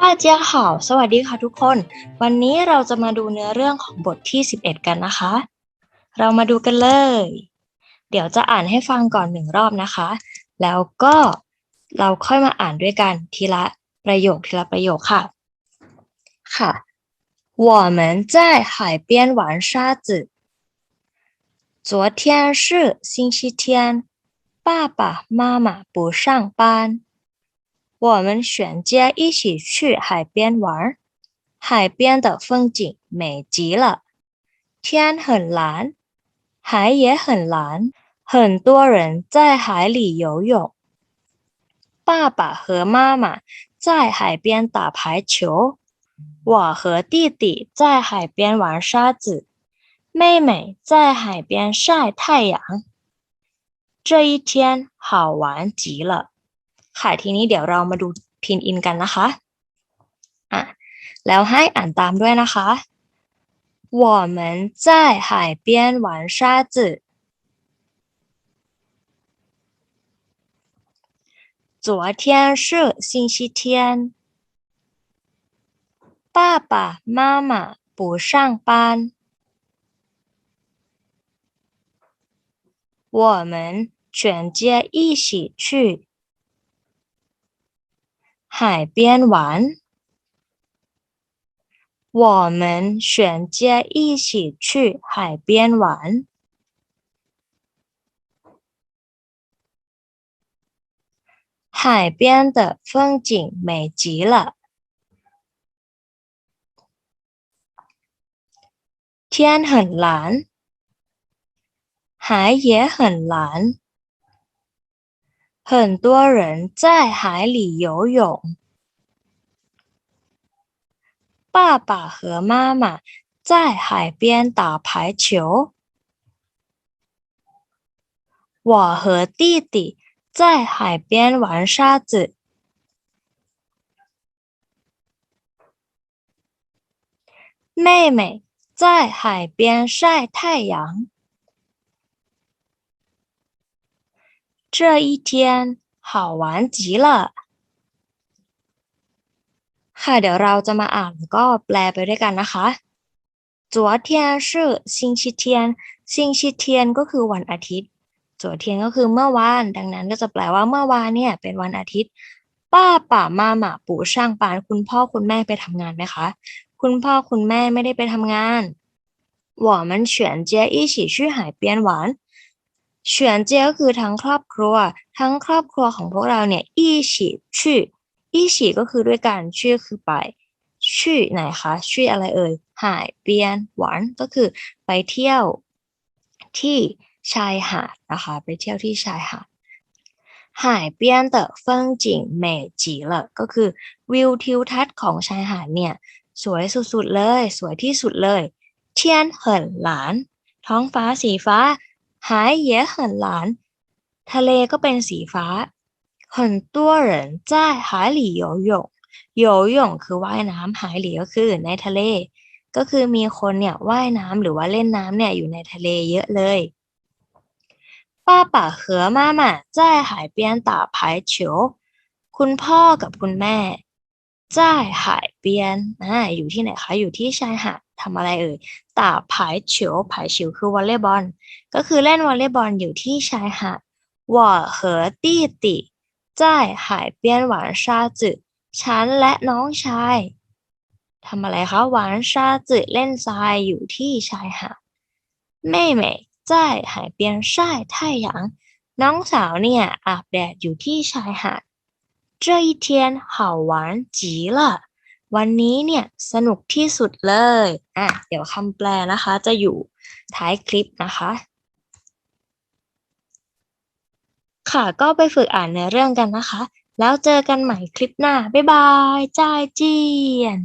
大家好สวัสดีค่ะทุกคน วันนี้เราจะมาดูเนื้อเรื่องของบทที่ 11 กันนะคะ เรามาดูกันเลย เดี๋ยวจะอ่านให้ฟังก่อนหนึ่งรอบนะคะ แล้วก็เราค่อยมาอ่านด้วยกันทีละประโยคทีละประโยคค่ะ ค่ะ我们在海边玩沙子。昨天是星期天，爸爸妈妈不上班。 我们选街一起去海边玩，海边的风景美极了，天很蓝，海也很蓝，很多人在海里游泳。爸爸和妈妈在海边打排球，我和弟弟在海边玩沙子，妹妹在海边晒太阳。这一天好玩极了。 ค่ะทีนี้เดี๋ยวเรามาดูพินอินกันนะคะอ่ะแล้วให้อ่านตามด้วยนะคะ我们在海边玩沙子昨天是星期天爸爸妈妈不上班我们选街一起去 海边玩。我们选街一起去海边玩。海边的风景美极了，天很蓝，海也很蓝。很多人在海里游泳。爸爸和妈妈在海边打排球。我和弟弟在海边玩沙子。妹妹在海边晒太阳。这一天好玩极了ค่ะเดี๋ยวเราจะมาอ่านแล้วก็แปลไปด้วยกันนะคะ昨天是星期天星期天ก็คือวันอาทิตย์昨天ก็คือเมื่อวาน ดังนั้นก็จะแปลว่าเมื่อวานเนี่ยเป็นวันอาทิตย์ ป้าป่ามาหมาปู่ช่างปานคุณพ่อคุณแม่ไปทำงานไหมคะ คุณพ่อคุณแม่ไม่ได้ไปทำงาน我们选街一起去海边玩 เฉียนเจียก็คือทั้งครอบครัว ทั้งครอบครัวของพวกเราเนี่ยอี้ฉีชื่ออีฉีก็คือด้วยกันชื่อคือไป ชื่อไหนคะชื่ออะไรเอ่ยหายเปียนหวานก็คือไปเที่ยวที่ชายหาดนะคะไปเที่ยวที่ชายหาดหายเปียนเตอเฟิงจิงเมจีละก็คือวิวทิวทัศน์ของชายหาดเนี่ยสวยสุดๆเลย สวยที่สุดเลย เทียนเหินหลาน ท้องฟ้าสีฟ้า หาย也很蓝ทะเลก็เป็นสีฟ้า很多人在海里游泳游泳คือว่ายน้ำหายหลีก็คือในทะเล ก็คือมีคนเนี่ยว่ายน้ำหรือว่าเล่นน้ำเนี่ยอยู่ในทะเลเยอะเลย爸爸和妈妈在海边打排球คุณพ่อกับคุณแม่在海边อ่าอยู่ที่ไหนคะอยู่ที่ชายหาดทำอะไรเอ่ย 打排球排球คือวอลเลย์บอล ก็คือเล่นวอลเลย์บอลอยู่ที่ชายหาด我和弟弟在海边玩沙子ฉันและน้องชายทำอะไรคะหวาน沙子เล่นทรายอยู่ที่ชายหาด妹妹在海边晒太阳น้องสาวเนี่ยอาบแดดอยู่ที่ชายหาด这一天好玩极了 วันนี้เนี่ยสนุกที่สุดเลยอะเดี๋ยวคำแปลนะคะ จะอยู่ท้ายคลิปนะคะ ค่ะก็ไปฝึกอ่านเนื้อเรื่องกันนะคะ แล้วเจอกันใหม่คลิปหน้า บ๊ายบายจ้ายเจียน